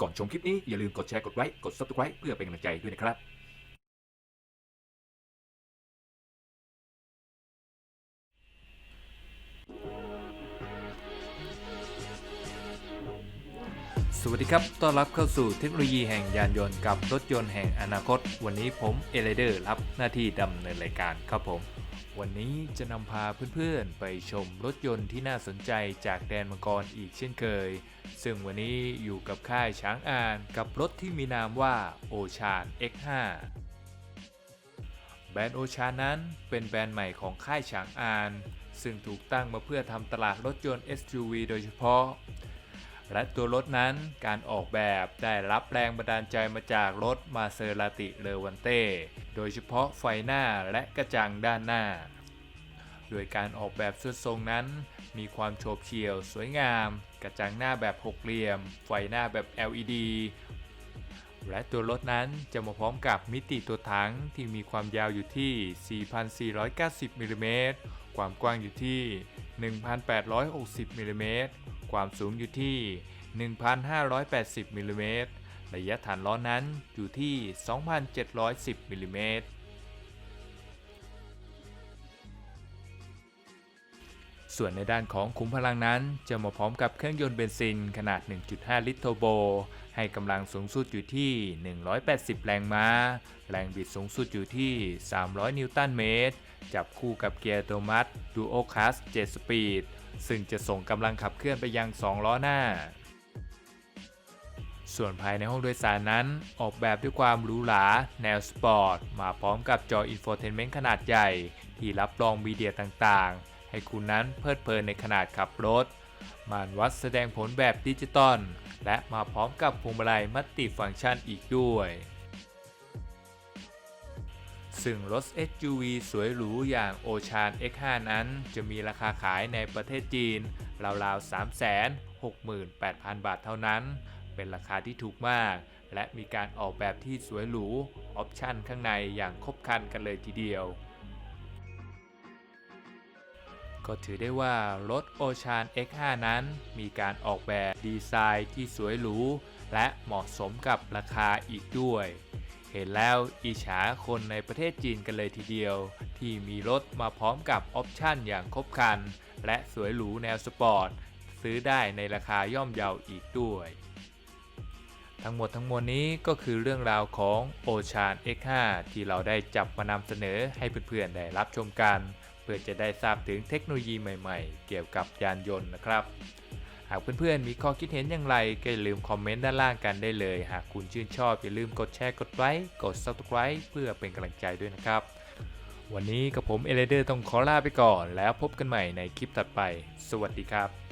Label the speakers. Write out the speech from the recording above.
Speaker 1: ก่อนชมคลิปนี้อย่าลืมกดแชร์กดไลค์กด subscribe เพื่อเป็นกำลังใจด้วยนะครับ
Speaker 2: สวัสดีครับ ต้อนรับเข้าสู่เทคโนโลยีแห่งยานยนต์กับรถยนต์แห่งอนาคต วันนี้ผมเอเลเดอร์รับหน้าที่ดำเนินรายการครับผม วันนี้จะนำพาเพื่อนๆ ไปชมรถยนต์ที่น่าสนใจจากแดนมังกรอีกเช่นเคย ซึ่งวันนี้อยู่กับค่ายช้างอานกับรถที่มีนามว่าโอชาน X5 แบรนด์โอชานั้นเป็นแบรนด์ใหม่ของค่ายฉางอาน ซึ่งถูกตั้งมาเพื่อทำตลาดรถยนต์ SUV โดยเฉพาะ และตัวรถนั้นการออกแบบได้รับแรงบันดาลใจมาจากรถมาเซราติเลวันเต้ โดยเฉพาะไฟหน้าและกระจังด้านหน้า โดยการออกแบบสุดทรงนั้น มีความโฉบเฉี่ยว สวยงาม กระจังหน้าแบบหกเหลี่ยม ไฟหน้าแบบ LED และตัวรถนั้นจะมาพร้อมกับมิติตัวถังที่มีความยาวอยู่ที่ 4,490มิลลิเมตรความกว้างอยู่ที่ 1,860มิลลิเมตร ความสูงอยู่ที่ 1,580มิลลิเมตรระยะฐานล้อนั้นอยู่ที่ 2,710มิลลิเมตรส่วนในด้านของขุมพลังนั้นจะมาพร้อมกับเครื่องยนต์เบนซินขนาด 1.5 ลิตรเทอร์โบ ให้กำลังสูงสุดอยู่ที่ 180 แรงม้า แรงบิดสูงสุดอยู่ที่ 300 นิวตันเมตร จับคู่กับเกียร์อัตโนมัติ Dual Class 7สปีด ซึ่งจะส่งกำลังขับเคลื่อนไปยัง 2 ล้อหน้า ส่วนภายในห้องโดยสารนั้นออกแบบด้วยความหรูหราแนวสปอร์ต มาพร้อมกับจออินโฟเทนเมนต์ขนาดใหญ่ ที่รับรองมีเดียต่างๆ ให้คุณนั้นเพลิดเพลินในขนาดขับรถมานวัดแสดงผลแบบดิจิตอลและมาพร้อมกับพวงมาลัยมัลติฟังก์ชันอีกด้วย ซึ่งรถ SUV สวยหรูอย่าง Ocean X5 นั้นจะมีราคาขายในประเทศจีน ราวๆ 368,000 บาทเท่านั้น เป็นราคาที่ถูกมาก และมีการออกแบบที่สวยหรู ออปชั่นข้างในอย่างครบครันกันเลยทีเดียว ก็ถือได้ว่ารถ Ocean X5 นั้น มีการออกแบบดีไซน์ที่สวยหรู และเหมาะสมกับราคาอีกด้วย เห็นแล้วอิจฉาคนในประเทศจีนกันเลยทีเดียว ที่มีรถมาพร้อมกับออปชั่นอย่างครบครัน และสวยหรูแนวสปอร์ต ซื้อได้ในราคาย่อมเยาอีกด้วย ทั้งหมดทั้งมวลนี้ก็คือเรื่องราวของ Ocean X5 ที่เราได้จับมานำเสนอให้เพื่อนๆได้รับชมกัน เพื่อจะได้ทราบถึงเทคโนโลยีใหม่ๆ เกี่ยวกับยานยนต์นะครับ หากเพื่อนๆมีข้อคิดเห็นอย่างไรก็อย่าลืมคอมเมนต์ด้านล่างกันได้เลย หากคุณชื่นชอบอย่าลืมกดแชร์กดไลค์กด subscribe เพื่อเป็นกำลังใจด้วยนะครับ วันนี้กับผมเอเลเดอร์ต้องขอลาไปก่อน แล้วพบกันใหม่ในคลิปถัดไป สวัสดีครับ